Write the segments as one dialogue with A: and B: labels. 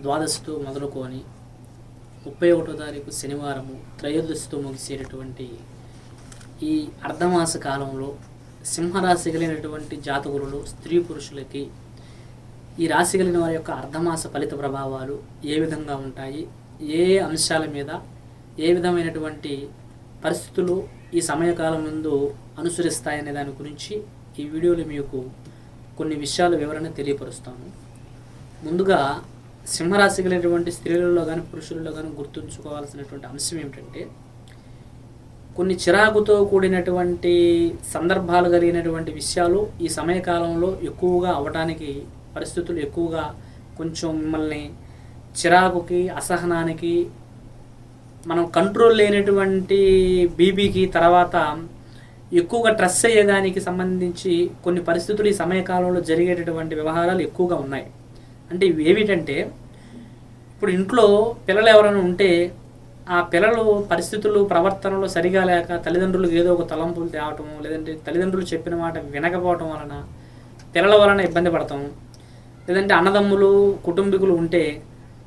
A: ద్వాదశితో మొదలుకొని ముప్పై ఒకటో తారీఖు శనివారము త్రయోదశితో ముగిసేటటువంటి ఈ అర్ధమాస కాలంలో సింహరాశి కలిగినటువంటి జాతకులు స్త్రీ పురుషులకి ఈ రాశి కలిగిన వారి యొక్క అర్ధమాస ఫలిత ప్రభావాలు ఏ విధంగా ఉంటాయి? ఏ ఏ అంశాల మీద? ఏ విధమైనటువంటి పరిస్థితులు ఈ సమయకాలం ముందు అనుసరిస్తాయనే దాని గురించి ఈ వీడియోలో మీకు కొన్ని విషయాల వివరణ తెలియపరుస్తాను. ముందుగా సింహరాశి కలిగినటువంటి స్త్రీలలో కానీ పురుషులలో కానీ గుర్తుంచుకోవాల్సినటువంటి అంశం ఏమిటంటే కొన్ని చిరాకుతో కూడినటువంటి సందర్భాలు కలిగినటువంటి విషయాలు ఈ సమయకాలంలో ఎక్కువగా అవటానికి పరిస్థితులు ఎక్కువగా కొంచెం మిమ్మల్ని చిరాకుకి అసహనానికి మనం కంట్రోల్ లేనటువంటి బీబీకి తర్వాత ఎక్కువగా ట్రెస్ అయ్యేదానికి సంబంధించి కొన్ని పరిస్థితులు ఈ సమయకాలంలో జరిగేటటువంటి వ్యవహారాలు ఎక్కువగా ఉన్నాయి. అంటే ఇవి ఏమిటంటే ఇప్పుడు ఇంట్లో పిల్లలు ఎవరైనా ఉంటే ఆ పిల్లలు పరిస్థితులు ప్రవర్తనలు సరిగా లేక తల్లిదండ్రులకు ఏదో ఒక తలంపులు తేవటం లేదంటే తల్లిదండ్రులు చెప్పిన మాట వినకపోవటం వలన పిల్లల వలన ఇబ్బంది పడతాం. లేదంటే అన్నదమ్ములు కుటుంబీకులు ఉంటే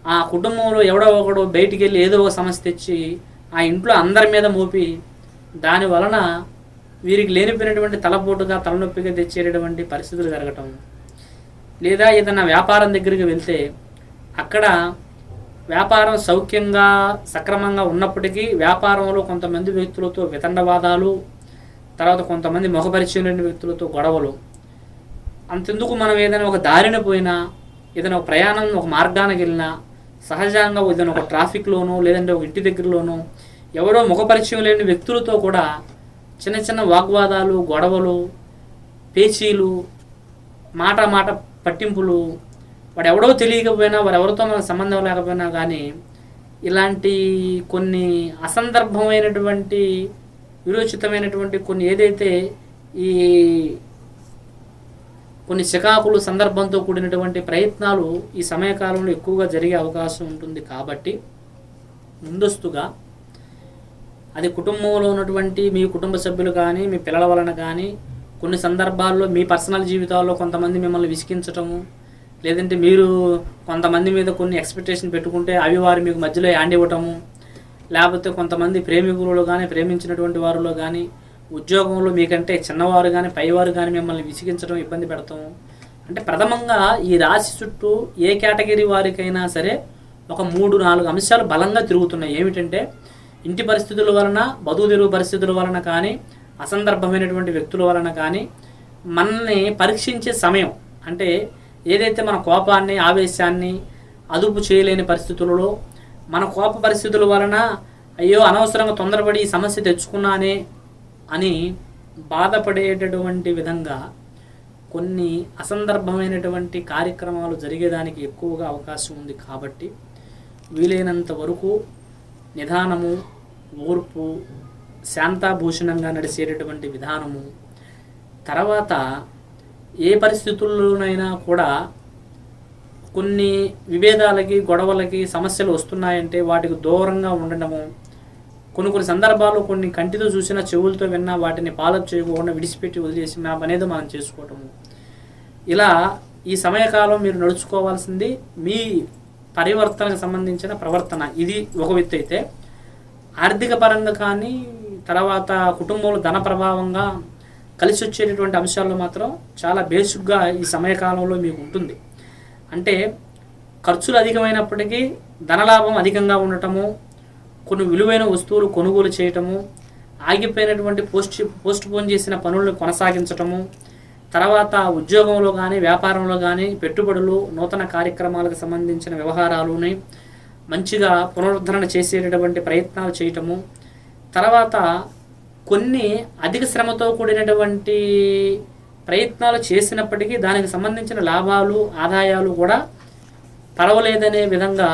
A: ఆ కుటుంబంలో ఎవడో ఒకడు బయటికి వెళ్ళి ఏదో ఒక సమస్య తెచ్చి ఆ ఇంట్లో అందరి మీద మోపి దాని వలన వీరికి లేనిపోయినటువంటి తలపోటుగా తలనొప్పిగా తెచ్చేటటువంటి పరిస్థితులు జరగటం. లేదా ఏదైనా వ్యాపారం దగ్గరికి వెళ్తే అక్కడ వ్యాపారం సౌఖ్యంగా సక్రమంగా ఉన్నప్పటికీ వ్యాపారంలో కొంతమంది వ్యక్తులతో వితండవాదాలు తర్వాత కొంతమంది మొహపరిచయం లేని వ్యక్తులతో గొడవలు. అంతెందుకు మనం ఏదైనా ఒక దారిన పోయినా ఏదైనా ఒక ప్రయాణం ఒక మార్గానికి వెళ్ళినా సహజంగా ఏదైనా ఒక ట్రాఫిక్లోనో లేదంటే ఒక ఇంటి దగ్గరలోనో ఎవరో ముఖపరిచయం లేని వ్యక్తులతో కూడా చిన్న చిన్న వాగ్వాదాలు గొడవలు పేచీలు మాట మాట పట్టింపులు వాడు ఎవడో తెలియకపోయినా వాడు ఎవరితో మనకు సంబంధం లేకపోయినా కానీ ఇలాంటి కొన్ని అసందర్భమైనటువంటి విరోచితమైనటువంటి కొన్ని ఏదైతే ఈ కొన్ని చికాకులు సందర్భంతో కూడినటువంటి ప్రయత్నాలు ఈ సమయకాలంలో ఎక్కువగా జరిగే అవకాశం ఉంటుంది కాబట్టి ముందస్తుగా అది కుటుంబంలో ఉన్నటువంటి మీ కుటుంబ సభ్యులు కానీ మీ పిల్లల వలన కానీ కొన్ని సందర్భాల్లో మీ పర్సనల్ జీవితాల్లో కొంతమంది మిమ్మల్ని విసిగించటము లేదంటే మీరు కొంతమంది మీద కొన్ని ఎక్స్పెక్టేషన్ పెట్టుకుంటే అవి వారు మీకు మధ్యలో హ్యాండ్ ఇవ్వటము లేకపోతే కొంతమంది ప్రేమికులు కానీ ప్రేమించినటువంటి వారిలో కానీ ఉద్యోగంలో మీకంటే చిన్నవారు కానీ పైవారు కానీ మిమ్మల్ని విసిగించడం ఇబ్బంది పెడతాము. అంటే ప్రథమంగా ఈ రాశి చుట్టూ ఏ కేటగిరీ వారికైనా సరే ఒక మూడు నాలుగు అంశాలు బలంగా తిరుగుతున్నాయి. ఏమిటంటే ఇంటి పరిస్థితుల వలన బతుకు తెరువు పరిస్థితుల వలన కానీ అసందర్భమైనటువంటి వ్యక్తుల వలన కానీ మనల్ని పరీక్షించే సమయం అంటే ఏదైతే మన కోపాన్ని ఆవేశాన్ని అదుపు చేయలేని పరిస్థితులలో మన కోప పరిస్థితుల వలన అయ్యో అనవసరంగా తొందరపడి ఈ సమస్య తెచ్చుకున్నానే అని బాధపడేటటువంటి విధంగా కొన్ని అసందర్భమైనటువంటి కార్యక్రమాలు జరిగేదానికి ఎక్కువగా అవకాశం ఉంది కాబట్టి వీలైనంత వరకు నిదానము ఓర్పు శాంతాభూషణంగా నడిచేటటువంటి విధానము. తర్వాత ఏ పరిస్థితుల్లోనైనా కూడా కొన్ని విభేదాలకి గొడవలకి సమస్యలు వస్తున్నాయంటే వాటికి దూరంగా ఉండడము కొన్ని కొన్ని సందర్భాలు కొన్ని కంటితో చూసినా చెవులతో విన్నా వాటిని పాలప్ చేయకుండా విడిచిపెట్టి వదిలేసి మన పనేదో మనం చేసుకోవటము. ఇలా ఈ సమయకాలం మీరు నడుచుకోవాల్సింది మీ పరివర్తనకు సంబంధించిన ప్రవర్తన. ఇది ఒక వ్యక్తి అయితే ఆర్థిక పరంగా కానీ తర్వాత కుటుంబంలో ధన ప్రభావంగా కలిసి వచ్చేటటువంటి అంశాల్లో మాత్రం చాలా బేసిక్గా ఈ సమయకాలంలో మీకు ఉంటుంది. అంటే ఖర్చులు అధికమైనప్పటికీ ధనలాభం అధికంగా ఉండటము కొన్ని విలువైన వస్తువులు కొనుగోలు చేయటము ఆగిపోయినటువంటి పోస్ట్ పోస్ట్ పోన్ చేసిన పనులను కొనసాగించటము తర్వాత ఉద్యోగంలో కానీ వ్యాపారంలో కానీ పెట్టుబడులు నూతన కార్యక్రమాలకు సంబంధించిన వ్యవహారాలుని మంచిగా పునరుద్ధరణ చేసేటటువంటి ప్రయత్నాలు చేయటము తర్వాత కొన్ని అధిక శ్రమతో కూడినటువంటి ప్రయత్నాలు చేసినప్పటికీ దానికి సంబంధించిన లాభాలు ఆదాయాలు కూడా పర్వాలేదనే విధంగా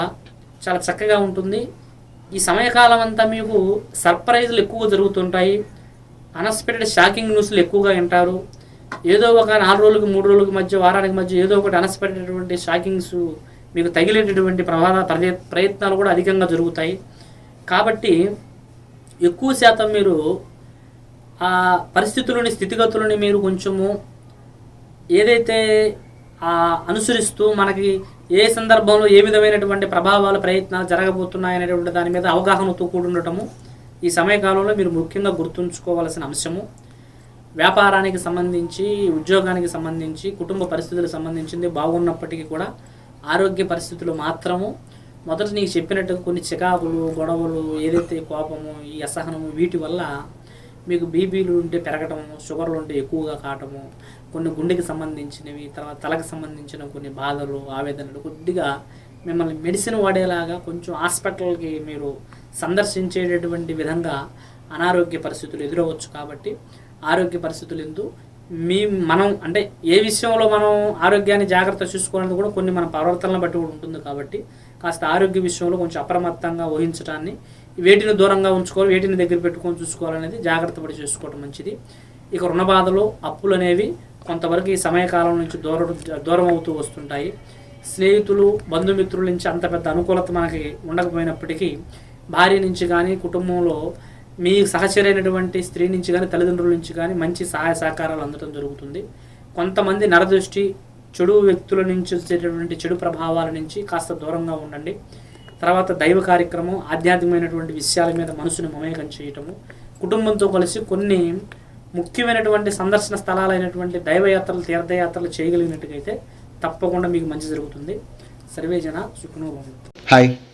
A: చాలా చక్కగా ఉంటుంది. ఈ సమయకాలం అంతా మీకు సర్ప్రైజ్లు ఎక్కువ జరుగుతుంటాయి. అన్ఎక్స్పెక్టెడ్ షాకింగ్ న్యూస్లు ఎక్కువగా వింటారు. ఏదో ఒక నాలుగు రోజులకు మూడు రోజులకి మధ్య వారానికి మధ్య ఏదో ఒకటి అన్ఎక్స్పెక్టెడ్ షాకింగ్స్ మీకు తగిలేటటువంటి ప్రమాద ప్రయత్నాలు కూడా అధికంగా జరుగుతాయి. కాబట్టి ఎక్కువ శాతం మీరు ఆ పరిస్థితులని స్థితిగతులని మీరు కొంచెము ఏదైతే అనుసరిస్తూ మనకి ఏ సందర్భంలో ఏ విధమైనటువంటి ప్రభావాలు ప్రయత్నాలు జరగబోతున్నాయనేటువంటి దాని మీద అవగాహనతో కూడుండటము ఈ సమయకాలంలో మీరు ముఖ్యంగా గుర్తుంచుకోవాల్సిన అంశము. వ్యాపారానికి సంబంధించి ఉద్యోగానికి సంబంధించి కుటుంబ పరిస్థితులకు సంబంధించింది బాగున్నప్పటికీ కూడా ఆరోగ్య పరిస్థితులు మాత్రము మొదట నీకు చెప్పినట్టు కొన్ని చికాకులు గొడవలు ఏదైతే కోపము ఈ అసహనము వీటి వల్ల మీకు బీపీలు ఉంటే పెరగటము షుగర్లు ఉంటే ఎక్కువగా కావటము కొన్ని గుండెకి సంబంధించినవి తర్వాత తలకు సంబంధించిన కొన్ని బాధలు ఆవేదనలు కొద్దిగా మిమ్మల్ని మెడిసిన్ వాడేలాగా కొంచెం హాస్పిటల్కి మీరు సందర్శించేటటువంటి విధంగా అనారోగ్య పరిస్థితులు ఎదురవచ్చు కాబట్టి ఆరోగ్య పరిస్థితులు ఎందు మీ మనం అంటే ఏ విషయంలో మనం ఆరోగ్యాన్ని జాగ్రత్త చూసుకోవాలని కూడా కొన్ని మన ప్రవర్తనలను బట్టి కూడా ఉంటుంది కాబట్టి కాస్త ఆరోగ్య విషయంలో కొంచెం అప్రమత్తంగా ఊహించడాన్ని వేటిని దూరంగా ఉంచుకోవాలి వేటిని దగ్గర పెట్టుకొని చూసుకోవాలనేది జాగ్రత్త పడి చేసుకోవడం మంచిది. ఇక రుణ బాధలు అప్పులు అనేవి కొంతవరకు ఈ సమయకాలం నుంచి దూరం దూరం అవుతూ వస్తుంటాయి. స్నేహితులు బంధుమిత్రుల నుంచి అంత పెద్ద అనుకూలత మనకి ఉండకపోయినప్పటికీ భార్య నుంచి కానీ కుటుంబంలో మీ సహచరైనటువంటి స్త్రీ నుంచి కానీ తల్లిదండ్రుల నుంచి కానీ మంచి సహాయ సహకారాలు అందడం జరుగుతుంది. కొంతమంది నరదృష్టి చెడు వ్యక్తుల నుంచి వచ్చేటటువంటి చెడు ప్రభావాల నుంచి కాస్త దూరంగా ఉండండి. తర్వాత దైవ కార్యక్రమం ఆధ్యాత్మికమైనటువంటి విషయాల మీద మనసును మమేకం చేయటము కుటుంబంతో కలిసి కొన్ని ముఖ్యమైనటువంటి సందర్శన స్థలాలైనటువంటి దైవయాత్రలు తీర్థయాత్రలు చేయగలిగినట్టుగైతే తప్పకుండా మీకు మంచి జరుగుతుంది. సర్వేజన సుఖనోభవం
B: హాయ్